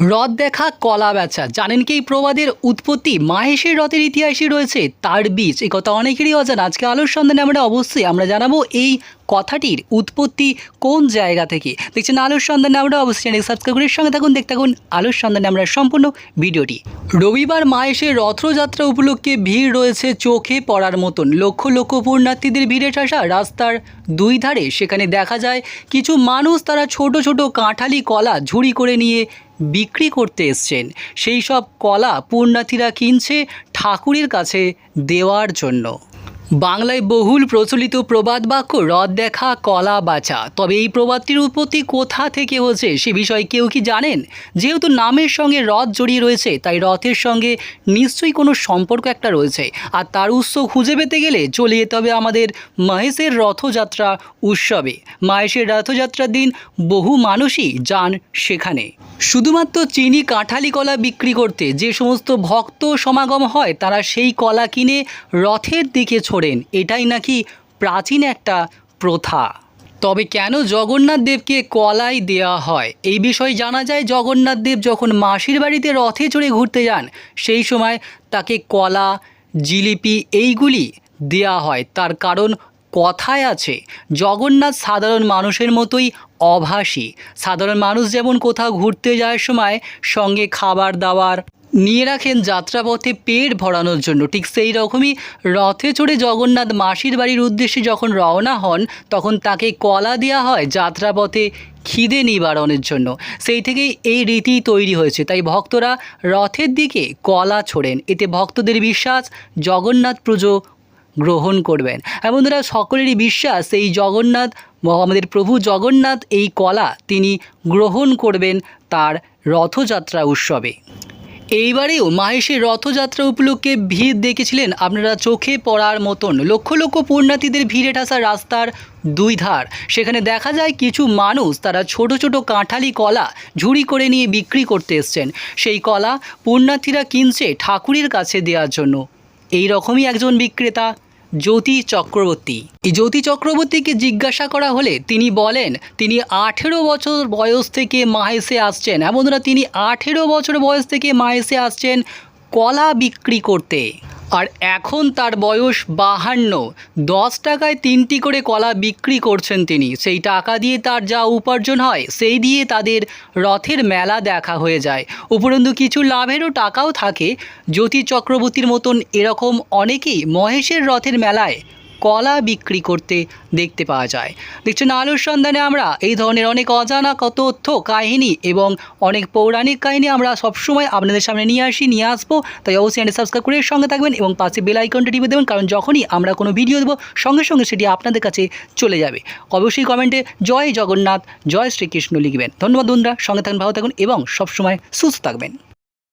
রথ দেখা কলা বেচা। জানেন কি এই প্রবাদের উৎপত্তি? মাহেশের রথের ইতিহাসে রয়েছে, তার বীজ। এই কথা অনেকেরই অজানা। আজকে আলোর সন্ধানে আমরা অবশ্যই আমরা জানাব এই কথাটির উৎপত্তি কোন জায়গা থেকে। দেখছেন আলোর সন্ধানে আমরা অবশ্যই চ্যানেল সাবস্ক্রাইব করে সঙ্গে থাকুন, দেখতে থাকুন। আলোর সন্ধানে আমরা সম্পূর্ণ ভিডিওটি। রবিবার মাহেশের রথযাত্রা উপলক্ষে ভিড় রয়েছে চোখে পড়ার মতন। লক্ষ লক্ষ পুণ্যার্থীদের ভিড়ে ঠাসা রাস্তার দুই ধারে। সেখানে দেখা যায়, কিছু মানুষ তারা ছোট ছোট কাঁঠালি কলা ঝুড়ি করে নিয়ে বিক্রি করতে এসছেন। সেই সব কলা পুণ্যার্থীরা কিনছে ঠাকুরের কাছে দেওয়ার জন্য। বাংলায় বহুল প্রচলিত প্রবাদ বাক্য রথ দেখা, কলা বাঁচা তবে এই প্রবাদটির উৎপত্তি কোথা থেকে হচ্ছে সে বিষয়ে কেউ কি জানেন? যেহেতু নামের সঙ্গে রথ জড়িয়ে রয়েছে, তাই রথের সঙ্গে নিশ্চয়ই কোনো সম্পর্ক একটা রয়েছে। আর তার উৎস খুঁজে পেতে গেলে চলে যেতে হবে আমাদের মহেশের রথযাত্রা উৎসবে। মহেশের রথযাত্রার দিন বহু মানুষই যান সেখানে। শুধুমাত্র চিনি কাঁঠালি কলা বিক্রি করতে যে সমস্ত ভক্ত সমাগম হয়, তারা সেই কলা কিনে রথের দিকে ছোড়েন এটাই নাকি প্রাচীন একটা প্রথা। তবে কেন জগন্নাথ দেবকে কলাই দেওয়া হয়? এই বিষয়ে জানা যায়, জগন্নাথ দেব যখন মাসির বাড়িতে রথে চড়ে ঘুরতে যান, সেই সময় তাকে কলা, জিলিপি এইগুলি দেওয়া হয়। তার কারণ কথায় আছে, জগন্নাথ সাধারণ মানুষের মতোই অভাষী সাধারণ মানুষ যেমন কোথাও ঘুরতে যাওয়ার সময় সঙ্গে খাবার দাবার নিয়ে রাখেন যাত্রাপথে পেট ভরানোর জন্য। ঠিক সেই রকমই রথে চড়ে জগন্নাথ মাসির বাড়ির উদ্দেশ্যে যখন রওনা হন, তখন তাকে কলা দেওয়া হয় যাত্রাপথে খিদে নিবারণের জন্য। সেই থেকেই এই রীতি তৈরি হয়েছে। তাই ভক্তরা রথের দিকে কলা ছোড়েন। এতে ভক্তদের বিশ্বাস, জগন্নাথ পুজো গ্রহণ করবেন। হ্যাঁ বন্ধুরা, সকলেরই বিশ্বাস, এই জগন্নাথ, আমাদের প্রভু জগন্নাথ এই কলা তিনি গ্রহণ করবেন তার রথযাত্রা উৎসবে। এইবারেও মাহেশের রথযাত্রা উপলক্ষে ভিড় দেখেছিলেন আপনারা চোখে পড়ার মতন। লক্ষ লক্ষ পুণ্যার্থীদের ভিড়ে ঠাসা রাস্তার দুই ধার। সেখানে দেখা যায় কিছু মানুষ তারা ছোট ছোট কাঁঠালি কলা ঝুড়ি করে নিয়ে বিক্রি করতে এসছেন। সেই কলা পুণ্যার্থীরা কিনছে ঠাকুরের কাছে দেওয়ার জন্য। এই রকমই একজন বিক্রেতা জ্যোতি চক্রবর্তী। এই জ্যোতি চক্রবর্তীকে জিজ্ঞাসা করা হলে তিনি বলেন, তিনি আঠেরো বছর বয়স থেকে মাহেসে আসছেন। এমন বন্ধুরা, তিনি আঠেরো বছর বয়স থেকে মাহেসে আসছেন কলা বিক্রি করতে। আর এখন তার বয়স বাহান্ন। দশ টাকায় তিনটি করে কলা বিক্রি করছেন তিনি। সেই টাকা দিয়ে তার যা উপার্জন হয়, সেই দিয়ে তাদের রথের মেলা দেখা হয়ে যায়। উপরন্তু কিছু লাভেরও টাকাও থাকে। জ্যোতি চক্রবর্তীর মতন এরকম অনেকেই মহেশের রথের মেলায় কলা বিক্রি করতে দেখতে পাওয়া যায়। দেখছেন আলোর সন্ধানে আমরা এই ধরনের অনেক অজানা তথ্য, কাহিনী এবং অনেক পৌরাণিক কাহিনী আমরা সবসময় আপনাদের সামনে নিয়ে আসি, নিয়ে আসব। তাই অবশ্যই চ্যানেল সাবস্ক্রাইব করে সঙ্গে থাকবেন এবং পাশে বেল আইকনটা টিপে দেবেন, কারণ যখনই আমরা কোনো ভিডিও দেবো, সঙ্গে সঙ্গে সেটি আপনাদের কাছে চলে যাবে। অবশ্যই কমেন্টে জয় জগন্নাথ, জয় শ্রীকৃষ্ণ লিখবেন। ধন্যবাদ বন্ধুরা, সঙ্গে থাকুন ভালো থাকুন এবং সবসময় সুস্থ থাকবেন।